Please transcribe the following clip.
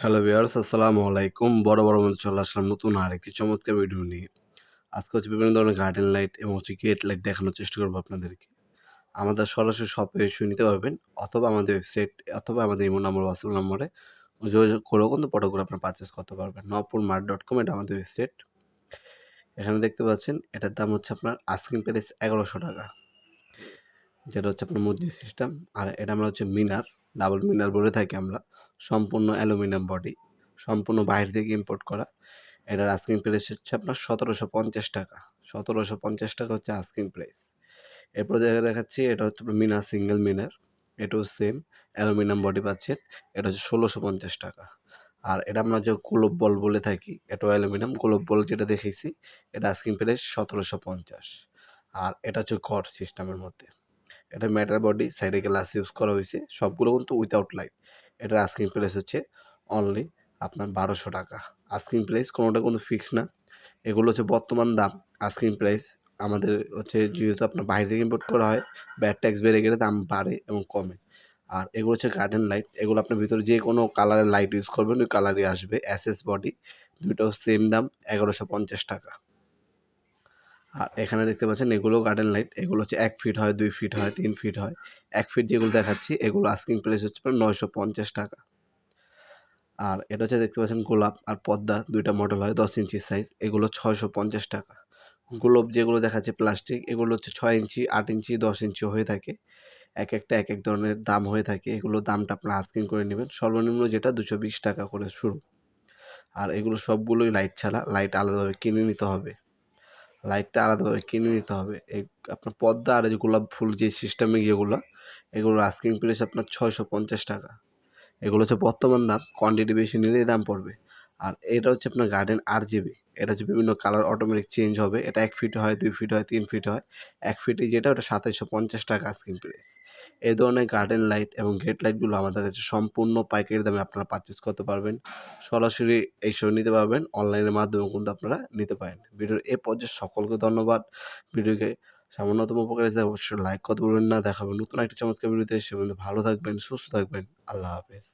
Hello viewers আসসালামু আলাইকুম বড় বড় মধ্যে চলে আসলাম নতুন আর আরেকটি চমৎকার ভিডিও নিয়ে আজকে হচ্ছে বিভিন্ন ধরনের গার্ডেন লাইট এবং হচ্ছে গেট লাইট দেখানোর চেষ্টা করব আপনাদেরকে আমাদের সরাসরি শপে এসে নিতে পারবেন অথবা আমাদের ওয়েবসাইট অথবা আমাদের ইমো নম্বর হোয়াটসঅ্যাপ নম্বরে যোগাযোগ করেও কিন্তু ফটোগুলো আপনার পারচেস করতে পারবেন নপুর মার্ট ডট কম এটা আমাদের ওয়েবসাইট এখানে দেখতে পাচ্ছেন এটার দাম হচ্ছে আপনার আস্কিং প্রাইস এগারোশো টাকা যেটা হচ্ছে আপনার মসজিদ সিস্টেম আর এটা আমরা হচ্ছে মিনার ডাবল মিনার বলে থাকি আমরা সম্পূর্ণ অ্যালুমিনিয়াম বডি, সম্পূর্ণ বাইরে থেকে ইম্পোর্ট করা। এটার আস্কিং প্রাইস হচ্ছে আপনার সতেরোশো পঞ্চাশ টাকা। সতেরোশো পঞ্চাশ টাকা হচ্ছে আস্কিং প্রাইস এরপর দেখা দেখাচ্ছি, এটা হচ্ছে মিনার সিঙ্গেল মিনার। এটাও সেম অ্যালুমিনিয়াম বডি পাচ্ছেন, এটা হচ্ছে ষোলোশো পঞ্চাশ টাকা। আর এটা আমরা যে গোলপ বল বলে থাকি, এটাও অ্যালুমিনিয়াম। গোলপ বল যেটা দেখেছি এটা আস্কিং প্রাইস সতেরোশো পঞ্চাশ। আর এটা হচ্ছে ঘর সিস্টেমের মধ্যে। এটা ম্যাটার বডি সাইডে গ্লাস ইউজ করা হয়েছে। সবগুলো কিন্তু উইথাউট লাইট এটার আস্কিং প্রাইস হচ্ছে অনলি আপনার বারোশো টাকা। আস্কিং প্রাইস কোনোটা কিন্তু ফিক্স না। এগুলো হচ্ছে বর্তমান দাম। আস্কিং প্রাইস আমাদের হচ্ছে যেহেতু আপনার বাইরে থেকে ইম্পোর্ট করা হয় ব্যাড ট্যাক্স বেড়ে গেলে দাম বাড়ে এবং কমে। আর এগুলো হচ্ছে গার্ডেন লাইট এগুলো আপনার ভিতরে যে কোনো কালারের লাইট ইউজ করবেন, ওই কালারই আসবে। এস বডি দুটো সেম দাম, এগারোশো পঞ্চাশ টাকা। আর এখানে দেখতে পাচ্ছেন, এগুলো গার্ডেন লাইট এগুলো হচ্ছে এক ফিট হয়, দুই ফিট হয়, তিন ফিট হয়। এক ফিট যেগুলো দেখাচ্ছি, এগুলো আস্কিং প্রাইস হচ্ছে নয়শো পঞ্চাশ টাকা। আর এটা হচ্ছে দেখতে পাচ্ছেন গোলাপ আর পদ্মা, দুইটা মডেল হয়, দশ ইঞ্চি সাইজ এগুলো ছয়শো পঞ্চাশ টাকা। গোলাপ যেগুলো দেখাচ্ছে প্লাস্টিক এগুলো হচ্ছে ছয় ইঞ্চি আট ইঞ্চি দশ ইঞ্চি হয়ে থাকে। এক একটা, এক এক ধরনের দাম হয়ে থাকে। এগুলো দামটা আপনার আস্কিং করে নেবেন। সর্বনিম্ন যেটা দুশো বিশ টাকা করে শুরু। আর এগুলো সবগুলোই লাইট ছাড়া লাইট আলাদাভাবে কিনে নিতে হবে। লাইটটা আলাদাভাবে কিনে নিতে হবে। এই আপনার পদ্মা আর যে গোলাপ ফুল যে সিস্টেমে যেগুলো, এগুলোর আস্কিং প্রাইস আপনার ছয়শো পঞ্চাশ টাকা। এগুলো হচ্ছে বর্তমান দাম কোয়ান্টিটি বেশি নিলে দাম পড়বে। আর এটা হচ্ছে আপনার গার্ডেন আর জিবি এটা হচ্ছে বিভিন্ন কালার অটোমেটিক চেঞ্জ হবে। এটা এক ফিট হয়, দুই ফিট হয়, তিন ফিট হয়। এক ফিটে যেটা, ওটা সাতাইশশো পঞ্চাশ টাকা আস্কিং প্রাইস এই ধরনের গার্ডেন লাইট এবং গেট লাইটগুলো আমাদের কাছে সম্পূর্ণ পাইকারি দামে আপনারা পারচেস করতে পারবেন। সরাসরি এইসব নিতে পারবেন। অনলাইনের মাধ্যমে কিন্তু আপনারা নিতে পারেন। ভিডিওর এ পর্যায়ে সকলকে ধন্যবাদ। ভিডিওকে সামান্যতম উপকার হিসেবে অবশ্যই লাইক করতে বলবেন না। দেখাবেন নতুন একটা চমৎকার ভিডিওতে এসে ভালো থাকবেন, সুস্থ থাকবেন। আল্লাহ হাফেজ।